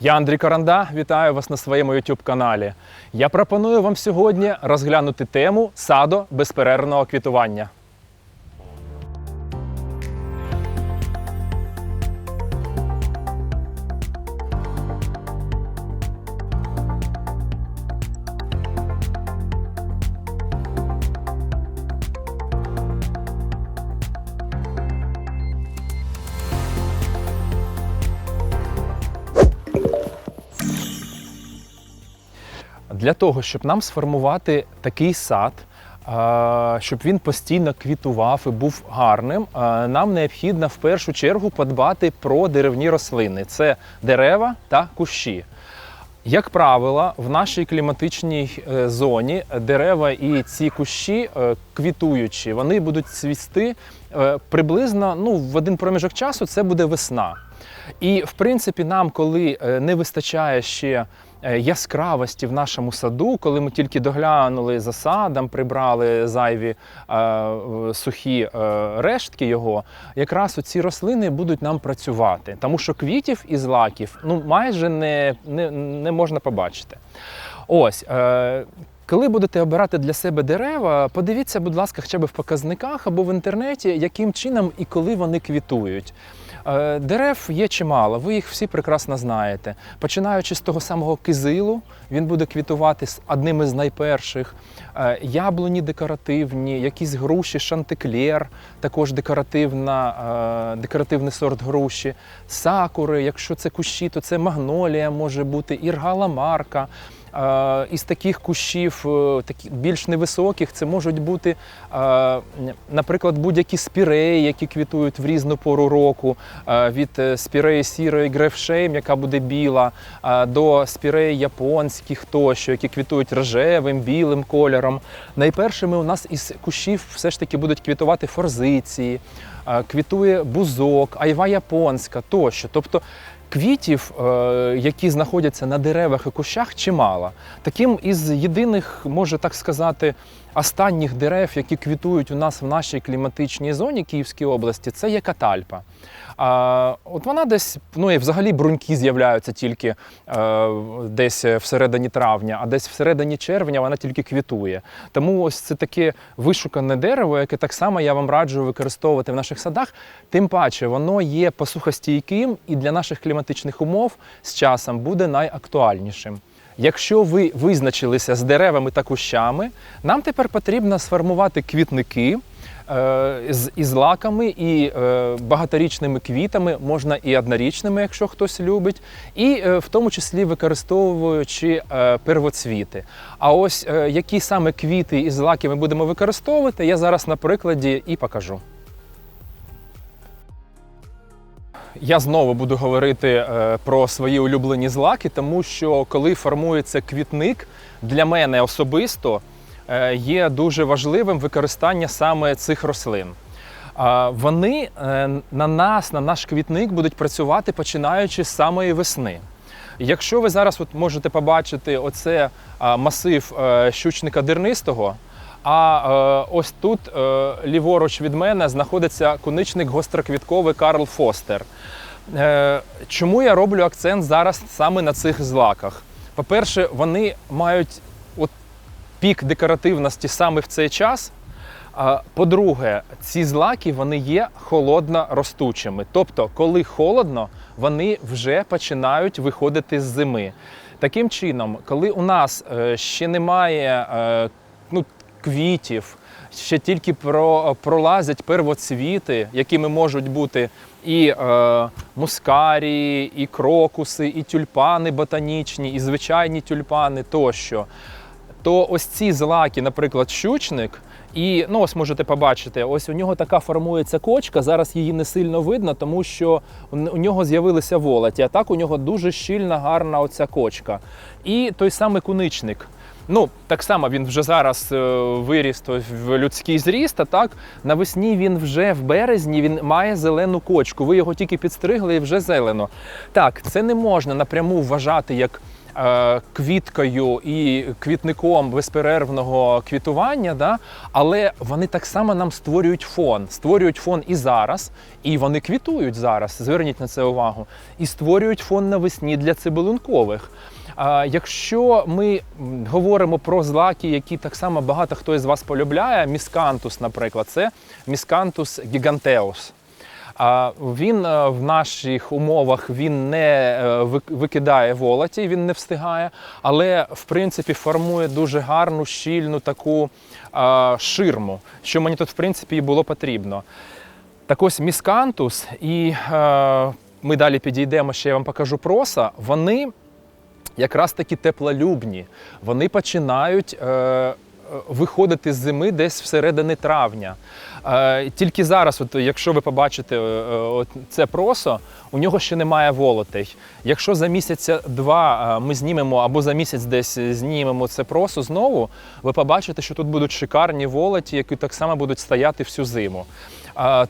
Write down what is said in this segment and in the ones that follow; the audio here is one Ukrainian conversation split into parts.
Я Андрій Каранда, вітаю вас на своєму YouTube каналі. Я пропоную вам сьогодні розглянути тему садо безперервного квітування. Для того, щоб нам сформувати такий сад, е, щоб він постійно квітував і був гарним, е, нам необхідно в першу чергу подбати про деревні рослини: це дерева та кущі. Як правило, в нашій кліматичній е, зоні дерева і ці кущі квітуючі, вони будуть цвісти приблизно ну, в один проміжок часу це буде весна. І в принципі, нам, коли не вистачає ще яскравості в нашому саду, коли ми тільки доглянули за садом, прибрали зайві е, е, сухі е, рештки його, якраз ці рослини будуть нам працювати, тому що квітів і злаків ну майже не, не, не можна побачити. Ось. Е, коли будете обирати для себе дерева, подивіться, будь ласка, хоча б в показниках або в інтернеті, яким чином і коли вони квітують. Е, Дерев є чимало, ви їх всі прекрасно знаєте. Починаючи з того самого кизилу, він буде квітувати з одним із найперших. Е, Яблуні декоративні, якісь груші, шантиклєр, також декоративна, е, декоративний сорт груші, сакури, якщо це кущі, то це магнолія може бути, іргала марка. Е, Із таких кущів, е, більш невисоких, це можуть бути, е, наприклад, будь-які спіреї, які квітують в різну пору року, е, від спіреї сірої грефшейм, яка буде біла, до спіреї японських тощо, які квітують рожевим, білим кольором. Найпершими у нас із кущів все ж таки будуть квітувати форзиції, квітує бузок, айва японська тощо. Тобто Квітів, е, які знаходяться на деревах і кущах, чимало. Таким із єдиних, може так сказати, останніх дерев, які квітують у нас в нашій кліматичній зоні Київській області, це є катальпа. А, от вона десь, ну і взагалі бруньки з'являються тільки е, десь всередині травня, а десь всередині червня вона тільки квітує. Тому ось це таке вишукане дерево, яке так само я вам раджу використовувати в наших садах. Тим паче, воно є посухостійким і для наших кліматичних умов з часом буде найактуальнішим. Якщо ви визначилися з деревами та кущами, нам тепер потрібно сформувати квітники е, з із лаками і е, багаторічними квітами, можна і однорічними, якщо хтось любить, і е, в тому числі використовуючи первоцвіти. А ось які саме квіти із лаки ми будемо використовувати, я зараз на прикладі і покажу. Я знову буду говорити е, про свої улюблені злаки, тому що коли формується квітник, для мене особисто е, є дуже важливим використання саме цих рослин. Вони е, на нас, на наш квітник будуть працювати починаючи з самої весни. Якщо ви зараз от можете побачити оце масив щучника дернистого, а е, ось тут е, ліворуч від мене знаходиться куничник гостроквітковий Карл Фостер. Е, чому я роблю акцент зараз саме на цих злаках? По-перше, вони мають от пік декоративності саме в цей час. По-друге, ці злаки вони є холодно ростучими. Тобто, коли холодно, вони вже починають виходити з зими. Таким чином, коли у нас е, ще немає е, квітів, ще тільки про, пролазять первоцвіти, якими можуть бути і е, мускарії, і крокуси, і тюльпани ботанічні, і звичайні тюльпани тощо то ось ці злаки, наприклад, щучник, і ну ось можете побачити, ось у нього така формується кочка. Зараз її не сильно видно, тому що у нього з'явилися волоті. А так у нього дуже щільна, гарна оця кочка. І той самий куничник. Ну, так само він вже зараз е, виріс в людський зріст, а так навесні він вже в березні він має зелену кочку. Ви його тільки підстригли і вже зелено. Так, це не можна напряму вважати як е, квіткою і квітником безперервного квітування, да? але вони так само нам створюють фон. Створюють фон і зараз, і вони квітують зараз. Зверніть на це увагу. І створюють фон навесні для цибулинкових. Якщо ми говоримо про злаки, які так само багато хто із вас полюбляє, міскантус, наприклад, це міскантус гігантеус. А він е, в наших умовах він не е, викидає волоті, він не встигає, але в принципі формує дуже гарну, щільну таку ширму, що мені тут в принципі і було потрібно. Так ось міскантус, і е, ми далі підійдемо, ще я вам покажу проса. Вони якраз таки теплолюбні. Вони починають е, виходити з зими десь всередини травня. Е, тільки зараз, от, якщо ви побачите е, е, от це просо, у нього ще немає волотей. Якщо за місяця два ми знімемо або за місяць десь знімемо це просо знову, ви побачите, що тут будуть шикарні волоті, які так само будуть стояти всю зиму.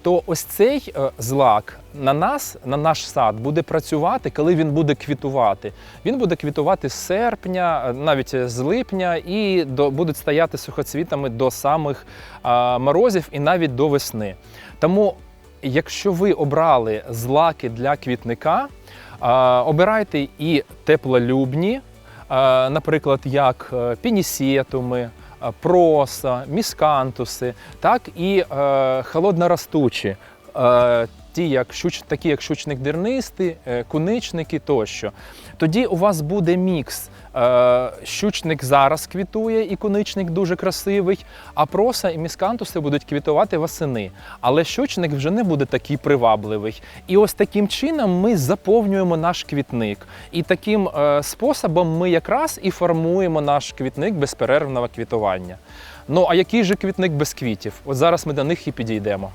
То ось цей е, злак на нас, на наш сад, буде працювати, коли він буде квітувати. Він буде квітувати з серпня, е, навіть з липня, і до, будуть стояти сухоцвітами до самих морозів і навіть до весни. Тому, якщо ви обрали злаки для квітника, обирайте і теплолюбні, наприклад, як е, пінісетуми, проса, міскантуси, так і е, холодноростучі, е, ті, як щуч, такі як щучник дернистий, е, куничники тощо. Тоді у вас буде мікс. Е, щучник зараз квітує і куничник дуже красивий, а проса і міскантуси будуть квітувати восени. Але щучник вже не буде такий привабливий. І ось таким чином ми заповнюємо наш квітник. І таким е, способом ми якраз і формуємо наш квітник безперервного квітування. Ну а який же квітник без квітів? От зараз ми до них і підійдемо.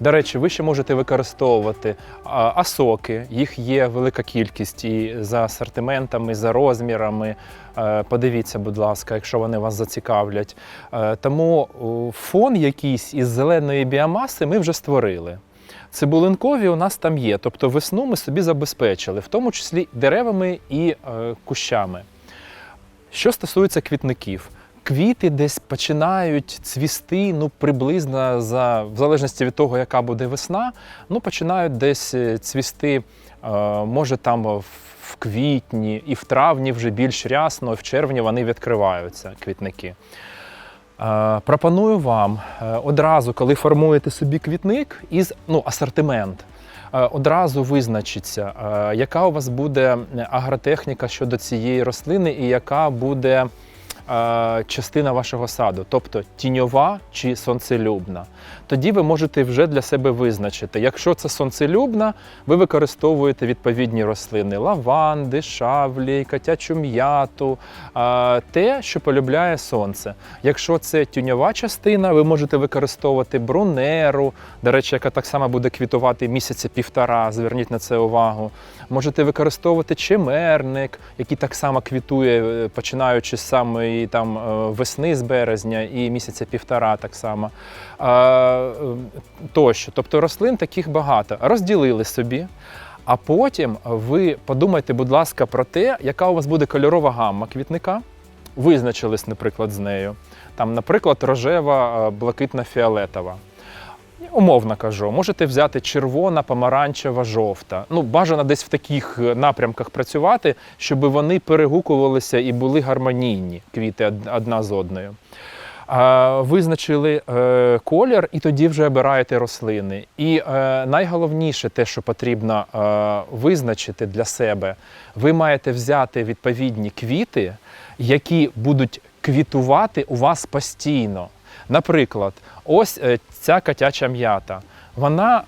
До речі, ви ще можете використовувати асоки. Їх є велика кількість і за асортиментами, за розмірами. Е, Подивіться, будь ласка, якщо вони вас зацікавлять. Е, Тому фон якийсь із зеленої біомаси ми вже створили. Цибулинкові у нас там є, тобто весну ми собі забезпечили, в тому числі деревами і е, кущами. Що стосується квітників, квіти десь починають цвісти ну, приблизно за, в залежності від того, яка буде весна, ну, починають десь е, цвісти, е, може там в квітні і в травні вже більш рясно, і в червні вони відкриваються, квітники. Е, Пропоную вам одразу, коли формуєте собі квітник, із ну, асортимент. Одразу визначиться, яка у вас буде агротехніка щодо цієї рослини і яка буде частина вашого саду, тобто тіньова чи сонцелюбна. Тоді ви можете вже для себе визначити. Якщо це сонцелюбна, ви використовуєте відповідні рослини: лаванди, шавлі, котячу м'яту, е, те, що полюбляє сонце. Якщо це тіньова частина, ви можете використовувати брунеру, до речі, яка так само буде квітувати місяця півтора. Зверніть на це увагу. Можете використовувати чимерник, який так само квітує, е, починаючи з самої там е, весни з березня і місяця півтора так само. Е, Тощо. Тобто рослин таких багато. Розділили собі. А потім ви подумайте, будь ласка, про те, яка у вас буде кольорова гамма квітника. Визначились, наприклад, з нею. Там, наприклад, рожева, е, блакитна фіолетова. Умовно кажу, можете взяти червона, помаранчева, жовта. Ну, бажано десь в таких е, напрямках працювати, щоб вони перегукувалися і були гармонійні квіти одна з одною. Визначили е, колір, і тоді вже обираєте рослини. І е, найголовніше, те, що потрібно визначити для себе, ви маєте взяти відповідні квіти, які будуть квітувати у вас постійно. Наприклад, ось е, ця котяча м'ята. Вона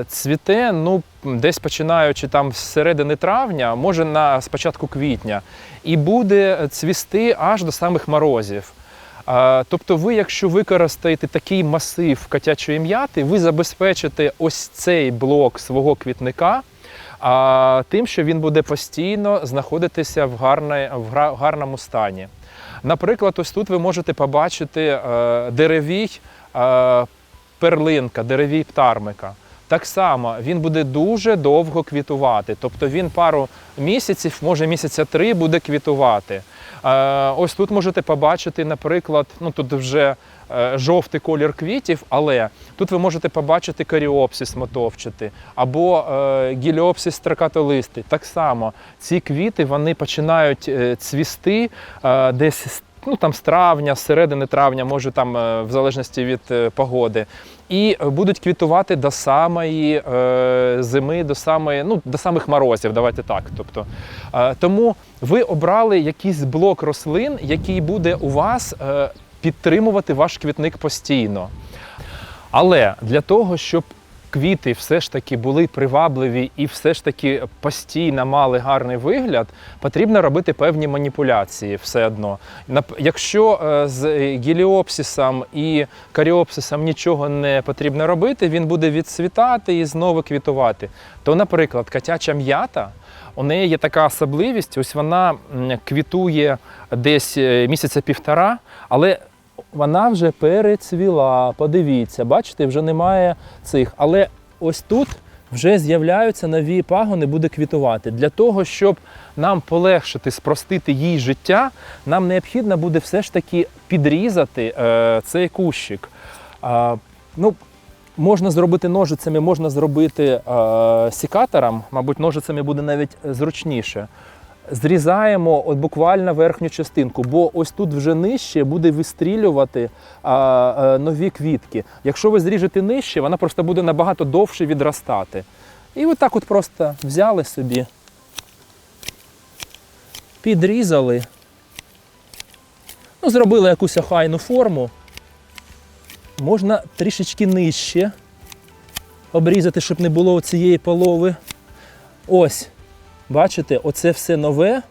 е, цвіте ну, десь починаючи там з середини травня, може на спочатку квітня, і буде цвісти аж до самих морозів. А, Тобто, ви, якщо використаєте такий масив котячої м'яти, ви забезпечите ось цей блок свого квітника. А тим, що він буде постійно знаходитися в, гарне, в гарному стані. Наприклад, ось тут ви можете побачити е, деревій е, перлинка, деревій птармика. Так само він буде дуже довго квітувати. Тобто він пару місяців, може місяця три буде квітувати. Е, ось тут можете побачити, наприклад, ну тут вже жовтий колір квітів, але тут ви можете побачити каріопсис мотовчатий або е, гіліопсис строкатолистий. Так само ці квіти вони починають е, цвісти е, десь з- ну, там, з травня, з середини травня, може там е, в залежності від е, погоди. І е, будуть квітувати до самої е, зими, до самої, ну, до самих морозів, давайте так. Тобто, е, тому ви обрали якийсь блок рослин, який буде у вас е, підтримувати ваш квітник постійно. Але для того, щоб квіти все ж таки були привабливі і все ж таки постійно мали гарний вигляд, потрібно робити певні маніпуляції все одно. Якщо е, з гіліопсисом і каріопсисом нічого не потрібно робити, він буде відцвітати і знову квітувати. То, наприклад, котяча м'ята. У неї є така особливість, ось вона квітує десь е, місяця півтора, але вона вже перецвіла. Подивіться, бачите, вже немає цих. Але ось тут вже з'являються нові пагони, буде квітувати. Для того, щоб нам полегшити, спростити їй життя, нам необхідно буде все ж таки підрізати е, цей кущик. А, ну, Можна зробити ножицями, можна зробити е, сікатором, мабуть, ножицями буде навіть зручніше. Зрізаємо от буквально верхню частинку, бо ось тут вже нижче буде вистрілювати а, а, нові квітки. Якщо ви зріжете нижче, вона просто буде набагато довше відростати. І отак от просто взяли собі, підрізали, ну, зробили якусь охайну форму. Можна трішечки нижче обрізати, щоб не було цієї полови. Ось. Бачите, оце все нове.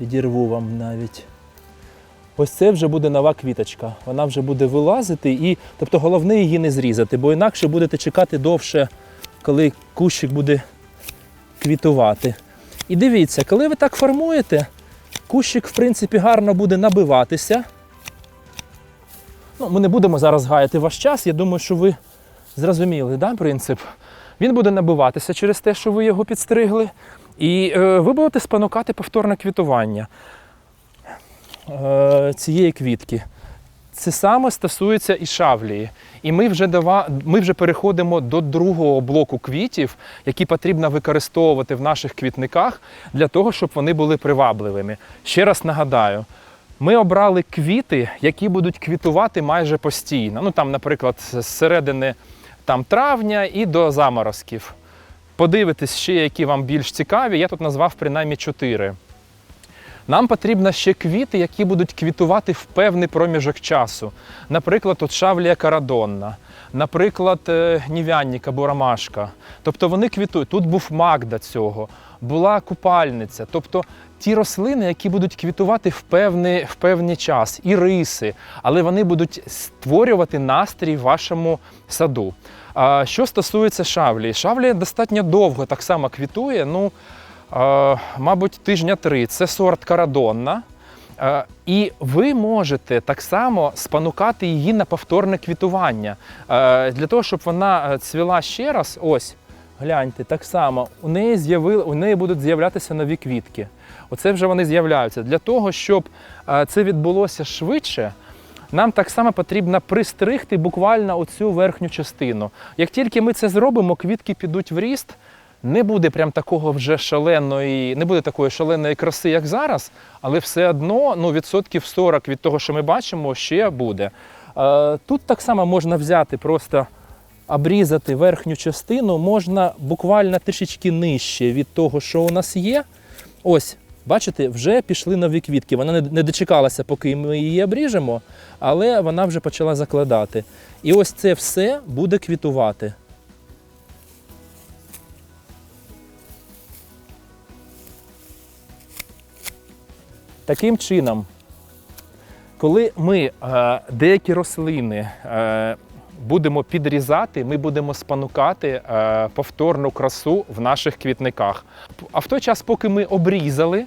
Відірву вам навіть. Ось це вже буде нова квіточка. Вона вже буде вилазити, і, тобто головне її не зрізати, бо інакше будете чекати довше, коли кущик буде квітувати. І дивіться, коли ви так формуєте, кущик, в принципі, гарно буде набиватися. Ну, ми не будемо зараз гаяти ваш час. Я думаю, що ви зрозуміли да, принцип. Він буде набиватися через те, що ви його підстригли, і е, ви будете спонукати повторне квітування е, цієї квітки. Це саме стосується і шавлії. І ми вже, дава, ми вже переходимо до другого блоку квітів, які потрібно використовувати в наших квітниках для того, щоб вони були привабливими. Ще раз нагадаю, ми обрали квіти, які будуть квітувати майже постійно. Ну там, наприклад, з середини там, травня і до заморозків. Подивитись ще, які вам більш цікаві. Я тут назвав принаймні чотири. Нам потрібно ще квіти, які будуть квітувати в певний проміжок часу. Наприклад, от шавлія карадонна, наприклад, е, гнів'янник або ромашка. Тобто вони квітують. Тут був мак до цього, була купальниця. Тобто ті рослини, які будуть квітувати в певний, в певний час, і риси, але вони будуть створювати настрій в вашому саду. А що стосується шавлії, шавлія достатньо довго так само квітує. Ну, мабуть, тижня три. Це сорт карадонна. І ви можете так само спонукати її на повторне квітування. Для того, щоб вона е, цвіла ще раз, ось, гляньте, так само, у неї, з'явили, у неї будуть з'являтися нові квітки. Оце вже вони з'являються. Для того, щоб е, це відбулося швидше, нам так само потрібно пристригти буквально оцю верхню частину. Як тільки ми це зробимо, квітки підуть в ріст, не буде прям такого вже шаленої, не буде такої шаленої краси, як зараз, але все одно ну, відсотків 40 від того, що ми бачимо, ще буде. Е, Тут так само можна взяти, просто обрізати верхню частину, можна буквально трішечки нижче від того, що у нас є. Ось, бачите, вже пішли нові квітки. Вона не- дочекалася, поки ми її обріжемо, але вона вже почала закладати. І ось це все буде квітувати. Таким чином, Коли ми е, деякі рослини е, будемо підрізати, ми будемо спонукати е, повторну красу в наших квітниках. А в той час, поки ми обрізали,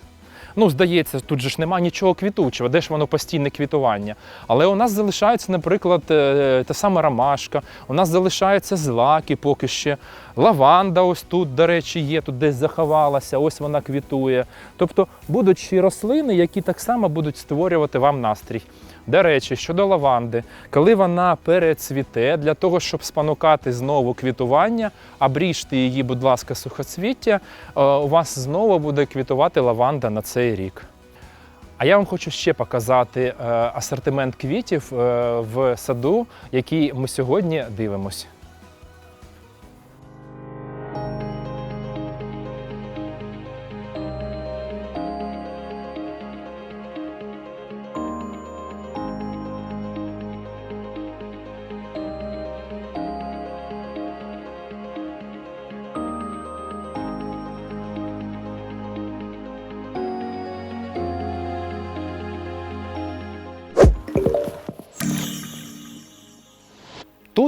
ну здається, тут же ж нема нічого квітучого, де ж воно постійне квітування. Але у нас залишається, наприклад, е, та сама ромашка, у нас залишаються злаки поки ще. Лаванда ось тут, до речі, є, тут десь заховалася, ось вона квітує. Тобто будуть ще рослини, які так само будуть створювати вам настрій. До речі, щодо лаванди, коли вона перецвіте, для того, щоб спонукати знову квітування, обріжте її, будь ласка, сухоцвіття, е, у вас знову буде квітувати лаванда на цей рік. А я вам хочу ще показати е, асортимент квітів е, в саду, який ми сьогодні дивимось.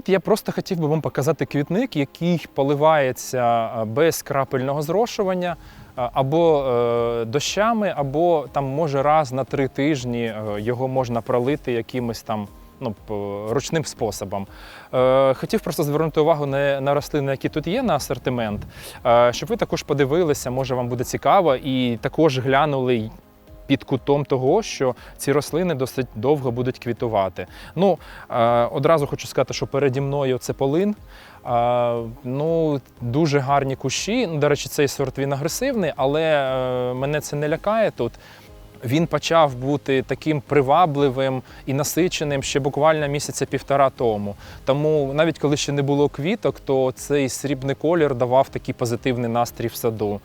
Я просто хотів би вам показати квітник, який поливається е, без крапельного зрошування е, або е, дощами, або там може раз на три тижні його можна пролити якимось там. Ну, ручним способом. Хотів просто звернути увагу на, рослини, які тут є на асортимент, щоб ви також подивилися, може вам буде цікаво, і також глянули під кутом того, що ці рослини досить довго будуть квітувати. Ну, е, одразу хочу сказати, що переді мною це полин. Е, ну, дуже гарні кущі. Ну, До речі, цей сорт він агресивний, але е, мене це не лякає тут. Він почав бути таким привабливим і насиченим ще буквально місяця півтора тому. Тому навіть коли ще не було квіток, то цей срібний колір давав такий позитивний настрій в саду.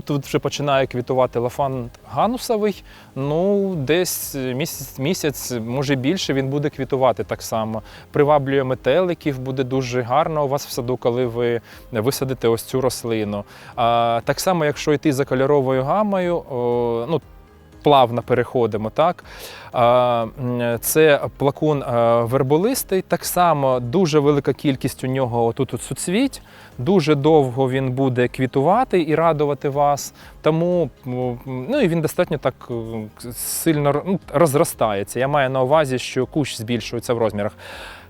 Тут вже починає квітувати лафан ганусовий. Ну, десь місяць, місяць, може більше, він буде квітувати так само. Приваблює метеликів, буде дуже гарно у вас в саду, коли ви висадите ось цю рослину. А, так само, якщо йти за кольоровою гамою, о, ну, плавно переходимо, так? Це плакун верболистий. Так само дуже велика кількість у нього тут суцвіть. Дуже довго він буде квітувати і радувати вас. Тому ну, і він достатньо так е, сильно ну, розростається. Я маю на увазі, що кущ збільшується в розмірах.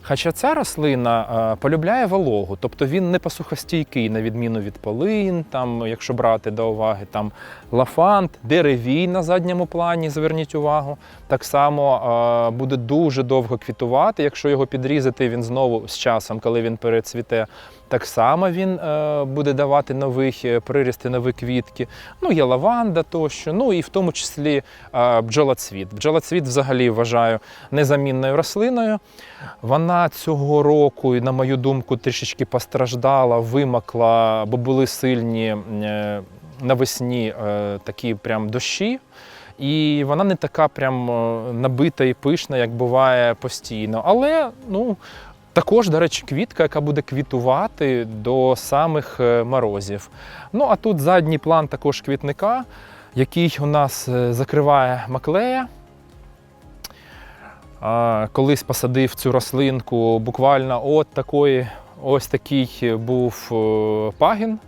Хоча ця рослина е, полюбляє вологу, тобто він не посухостійкий, на відміну від полин, там, якщо брати до уваги, там лафант, деревій на задньому плані, зверніть увагу. Так само е, буде дуже довго квітувати. Якщо його підрізати, він знову з часом, коли він перецвіте, так само він е, буде давати нових е, прирісти, нові квітки. Ну, є лаванда тощо, ну і в тому числі е, бджолоцвіт. Бджолоцвіт взагалі вважаю незамінною рослиною. Вона цього року, на мою думку, трішечки постраждала, вимокла, бо були сильні навесні такі прям дощі. І вона не така прям набита і пишна, як буває постійно. Але ну, також, до речі, квітка, яка буде квітувати до самих е, морозів. Ну а тут задній план також квітника, який у нас е, закриває маклея. Колись посадив цю рослинку буквально от такої, ось такий був е, пагін.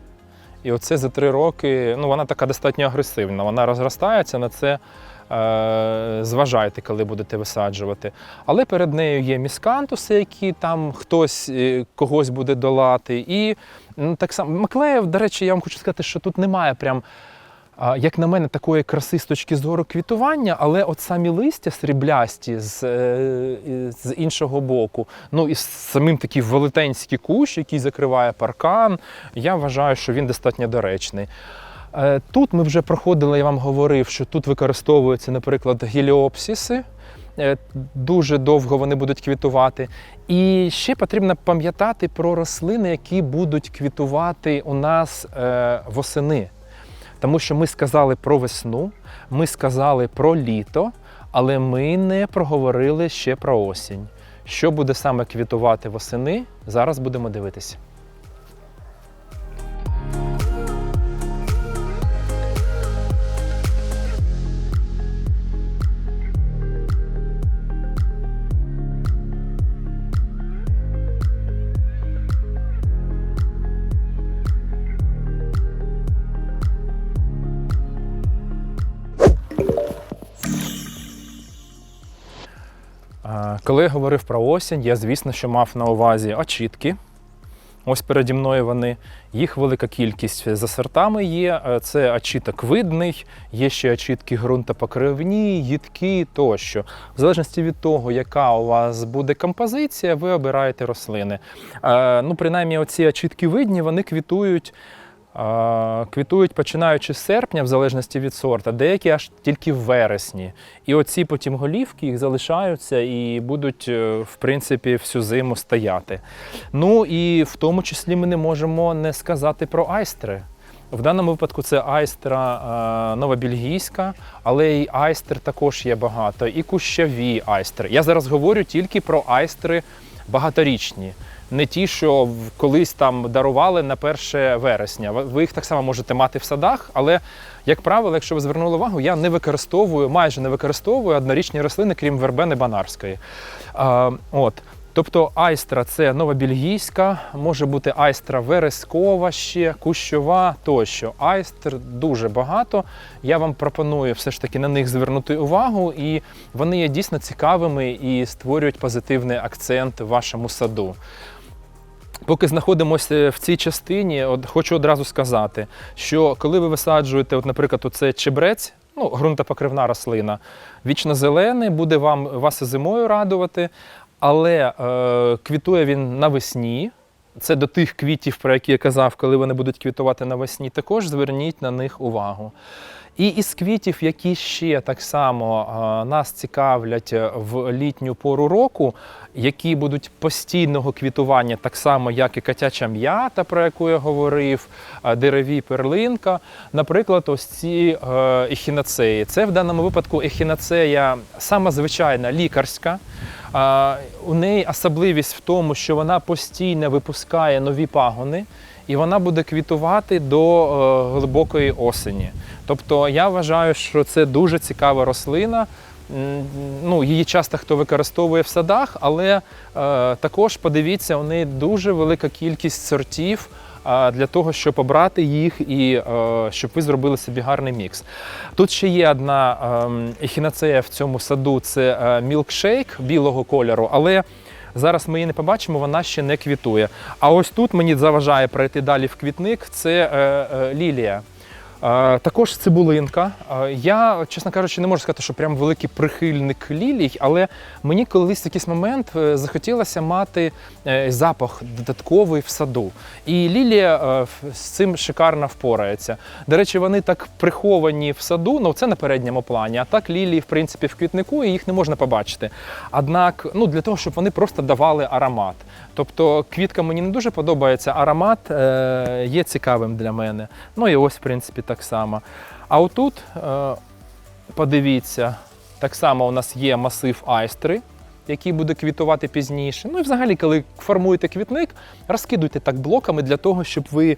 І оце за три роки, ну вона така достатньо агресивна. Вона розростається на це. е, Зважайте, коли будете висаджувати. Але перед нею є міскантуси, які там хтось е, когось буде долати. І ну, так само Маклеєв, до речі, я вам хочу сказати, що тут немає прям Як на мене, такої краси з точки зору квітування, але от самі листя сріблясті з, е, з іншого боку, ну і самим такий велетенський кущ, який закриває паркан, я вважаю, що він достатньо доречний. Е, Тут ми вже проходили, я вам говорив, що тут використовуються, наприклад, геліопсиси. Е, Дуже довго вони будуть квітувати. І ще потрібно пам'ятати про рослини, які будуть квітувати у нас восени. Тому що ми сказали про весну, ми сказали про літо, але ми не проговорили ще про осінь. Що буде саме квітувати восени, зараз будемо дивитися. Коли я говорив про осінь, я, звісно, що мав на увазі очітки. Ось переді мною вони. Їх велика кількість за сортами є. Е, Це очіток видний, є ще очітки ґрунтопокривні, їдкі тощо. В залежності від того, яка у вас буде композиція, ви обираєте рослини. Е, Ну, принаймні, оці очітки видні, вони квітують. Квітують починаючи з серпня, в залежності від сорта, деякі аж тільки в вересні. І оці потім голівки їх залишаються і будуть, е, в принципі, всю зиму стояти. Ну і в тому числі ми не можемо не сказати про айстри. В даному випадку це айстра е, новобельгійська, але і айстр також є багато, і кущові айстри. Я зараз говорю тільки про айстри багаторічні. Не ті, що колись там дарували на 1 вересня. Ви- їх так само можете мати в садах, але, як правило, якщо ви звернули увагу, я не використовую, майже не використовую однорічні рослини, крім вербени банарської. А, от. Тобто айстра це новобельгійська, може бути айстра верескова ще, кущова тощо. Айстр дуже багато. Я вам пропоную все ж таки на них звернути увагу, і вони є дійсно цікавими і створюють позитивний акцент в вашому саду. Поки знаходимося в цій частині, от хочу одразу сказати, що коли ви висаджуєте, от, наприклад, оце чебрець, ну, ґрунтопокривна рослина, вічно зелений, буде вам вас зимою радувати, але е, квітує він навесні. Це до тих квітів, про які я казав, коли вони будуть квітувати навесні, також зверніть на них увагу. І із квітів, які ще так само е, нас цікавлять е, в літню пору року, які будуть постійного квітування, так само, як і котяча м'ята, про яку я говорив, е, дереві перлинка. Наприклад, ось ці ехінацеї. Це в даному випадку ехінацея сама звичайна лікарська. У неї особливість в тому, що вона постійно випускає нові пагони, і вона буде квітувати до е, глибокої осені. Тобто я вважаю, що це дуже цікава рослина. Ну, її часто хто використовує в садах, але е, також подивіться, у неї дуже велика кількість сортів е, для того, щоб обрати їх і е, щоб ви зробили собі гарний мікс. Тут ще є одна ем, ехінацея в цьому саду це е, мілкшейк білого кольору, але Зараз ми її не побачимо, вона ще не квітує. А ось тут мені заважає пройти далі в квітник. Це е, е, лілія. Також цибулинка. Я, чесно кажучи, не можу сказати, що прям великий прихильник лілій, але мені колись в якийсь момент е, захотілося мати е, запах додатковий в саду. І лілія е, з цим шикарно впорається. До речі, вони так приховані в саду, ну це на передньому плані, а так лілії, в принципі, в квітнику, і їх не можна побачити. Однак, ну для того, щоб вони просто давали аромат. Тобто квітка мені не дуже подобається, аромат е, є цікавим для мене. Ну і ось, в принципі, так само. А отут, е, подивіться, так само у нас є масив айстри, який буде квітувати пізніше. Ну і взагалі, коли формуєте квітник, розкидуйте так блоками для того, щоб ви е,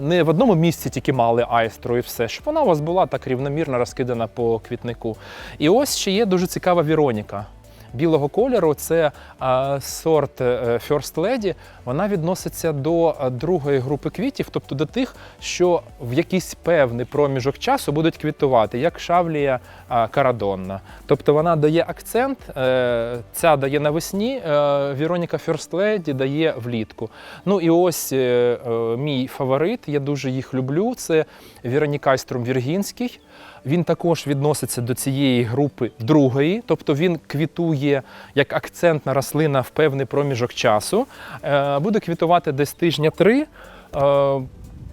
не в одному місці тільки мали айстру і все, щоб вона у вас була так рівномірно розкидана по квітнику. І ось ще є дуже цікава Віроніка білого кольору. Це е, сорт е, First Lady. Вона відноситься до е, другої групи квітів, тобто до тих, що в якийсь певний проміжок часу будуть квітувати, як шавлія карадонна. Тобто вона дає акцент, ця дає навесні, Віроніка First Lady дає влітку. Ну і ось мій фаворит, я дуже їх люблю. Це Віронікайструм Віргінський. Він також відноситься до цієї групи другої, тобто він квітує як акцентна рослина в певний проміжок часу. Е, Буде квітувати десь тижня три. Е,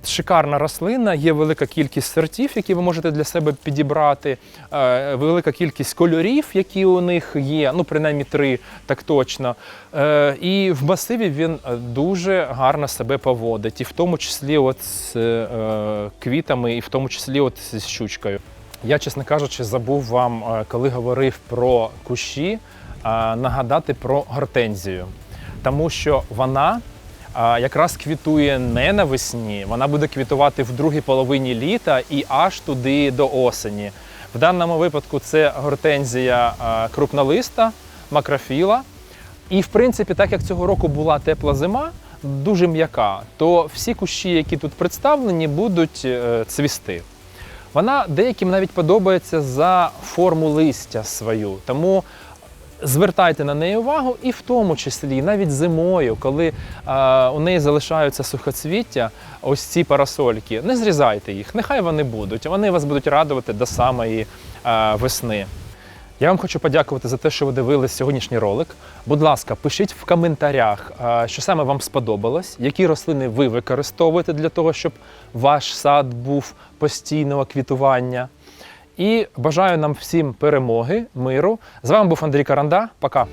Шикарна рослина, є велика кількість сортів, які ви можете для себе підібрати, е, велика кількість кольорів, які у них є, ну принаймні три, так точно. І в масиві він дуже гарно себе поводить, і в тому числі от з квітами, і в тому числі от з щучкою. Я, чесно кажучи, забув вам, е, коли говорив про кущі, е, нагадати про гортензію, тому що вона якраз квітує не навесні, вона буде квітувати в другій половині літа і аж туди до осені. В даному випадку це гортензія крупнолиста, макрофіла. І в принципі, так як цього року була тепла зима, дуже м'яка, то всі кущі, які тут представлені, будуть е, цвісти. Вона деяким навіть подобається за форму листя свою. Тому Звертайте на неї увагу, і в тому числі навіть зимою, коли е, у неї залишаються сухоцвіття, ось ці парасольки, не зрізайте їх, нехай вони будуть. Вони вас будуть радувати до самої е, весни. Я вам хочу подякувати за те, що ви дивились сьогоднішній ролик. Будь ласка, пишіть в коментарях, е, що саме вам сподобалось, які рослини ви використовуєте для того, щоб ваш сад був постійного квітування. І бажаю нам всім перемоги, миру. З вами був Андрій Каранда. Пока.